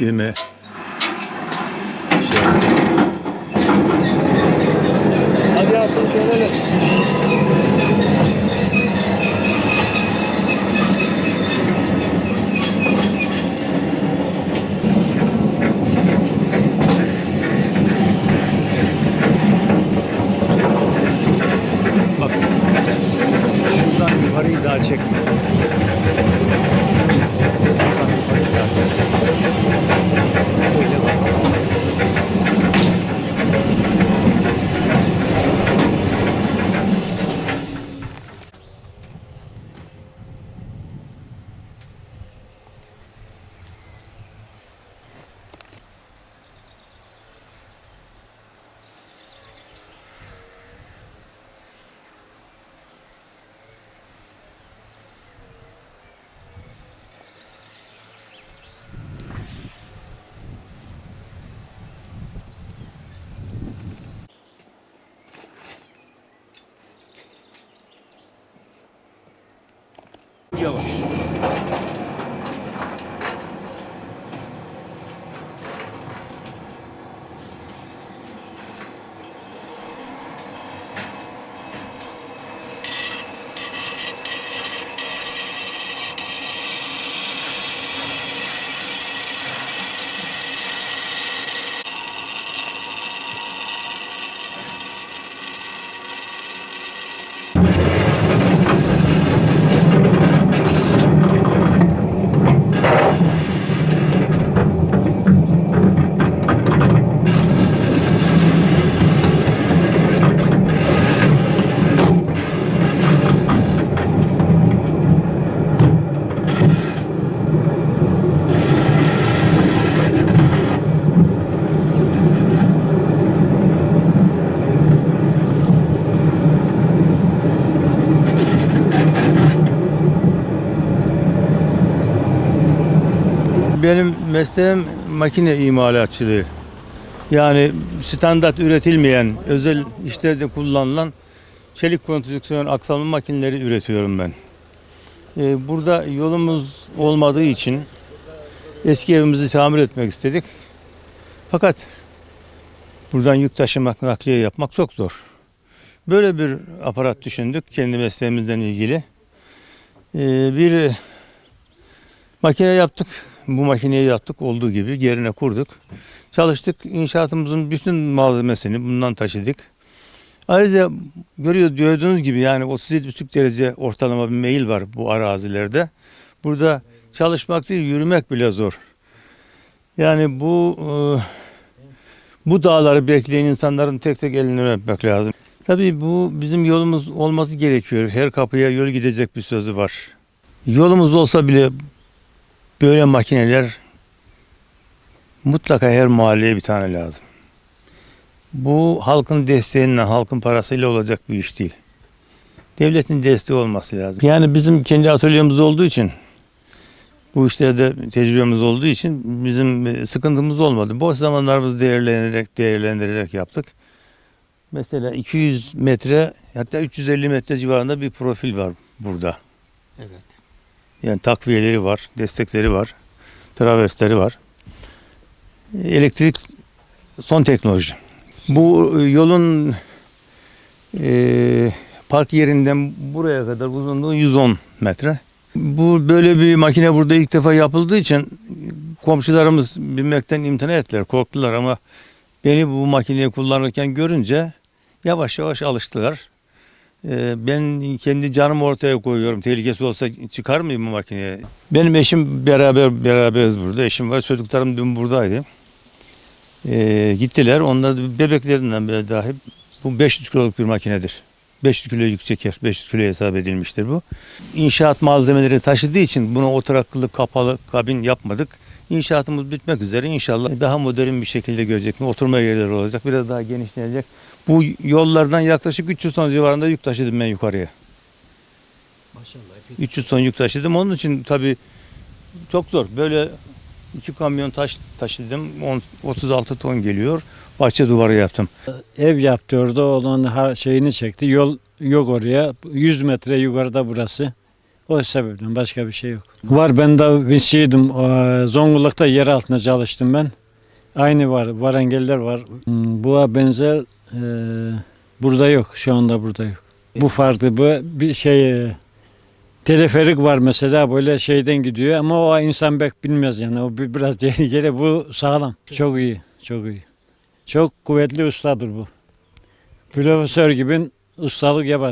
düğme işareti. Hadi artık gelelim. Bak. Şuradan yukarıyı daha çekme. Yavaş. Benim mesleğim makine imalatçılığı. Yani standart üretilmeyen, özel işlerde kullanılan çelik konstrüksiyon aksamlı makineleri üretiyorum ben. Ee, burada yolumuz olmadığı için eski evimizi tamir etmek istedik. Fakat buradan yük taşımak, nakliye yapmak çok zor. Böyle bir aparat düşündük kendi mesleğimizden ilgili. Ee, bir makine yaptık. Bu makineyi yaptık olduğu gibi yerine kurduk. Çalıştık. İnşaatımızın bütün malzemesini bundan taşıdık. Ayrıca görüyor gördüğünüz gibi yani 37,5 derece ortalama bir meyil var bu arazilerde. Burada çalışmak değil yürümek bile zor. Yani bu e, bu dağları bekleyen insanların tek tek elini öpmek lazım. Tabii bu bizim yolumuz olması gerekiyor. Her kapıya yol gidecek bir sözü var. Yolumuz olsa bile böyle makineler mutlaka her mahalleye bir tane lazım. Bu halkın desteğiyle, halkın parasıyla olacak bir iş değil. Devletin desteği olması lazım. Yani bizim kendi atölyemiz olduğu için, bu işlerde tecrübemiz olduğu için bizim e, sıkıntımız olmadı. Boş zamanlarımızı değerlendirerek, değerlendirerek yaptık. Mesela 200 metre hatta 350 metre civarında bir profil var burada. Evet. Yani takviyeleri var, destekleri var, traversleri var. Elektrik son teknoloji. Bu e, yolun e, park yerinden buraya kadar uzunluğu 110 metre. Bu böyle bir makine burada ilk defa yapıldığı için komşularımız bilmekten imtina ettiler, korktular ama beni bu makineyi kullanırken görünce yavaş yavaş alıştılar. Ee, Ben kendi canımı ortaya koyuyorum. Tehlikesi olsa çıkar mıyım bu makineye? Benim eşim beraber beraberiz burada. Eşim var. Çocuklarım dün buradaydı. Ee, gittiler. Onlar bebeklerinden bile dahi bu 500 kiloluk bir makinedir. 500 kilo yük çeker. 500 kilo hesap edilmiştir bu. İnşaat malzemeleri taşıdığı için buna oturaklı kapalı kabin yapmadık. İnşaatımız bitmek üzere. İnşallah daha modern bir şekilde görecek. Oturma yerleri olacak. Biraz daha genişleyecek. Bu yollardan yaklaşık 300 ton civarında yük taşıdım ben yukarıya. Maşallah. 300 ton yük taşıdım. Onun için tabii çok zor. Böyle iki kamyon taş taşıdım. On- 36 ton geliyor. Bahçe duvarı yaptım. Ev yaptı orada onun her şeyini çekti. Yol yok oraya. 100 metre yukarıda burası. O sebepten başka bir şey yok. Var ben de vinççiydim. Ee, Zonguldak'ta yer altında çalıştım ben. Aynı var. Var engeller var. Hmm, Buna benzer e, burada yok. Şu anda burada yok. Bu farklı. Bu bir şey e, teleferik var mesela böyle şeyden gidiyor ama o insan pek bilmez yani. O bir- biraz tehlikeli. Bu sağlam. Çok iyi. Çok iyi. Çok kuvvetli ustadır bu. Profesör gibi ustalık yapar.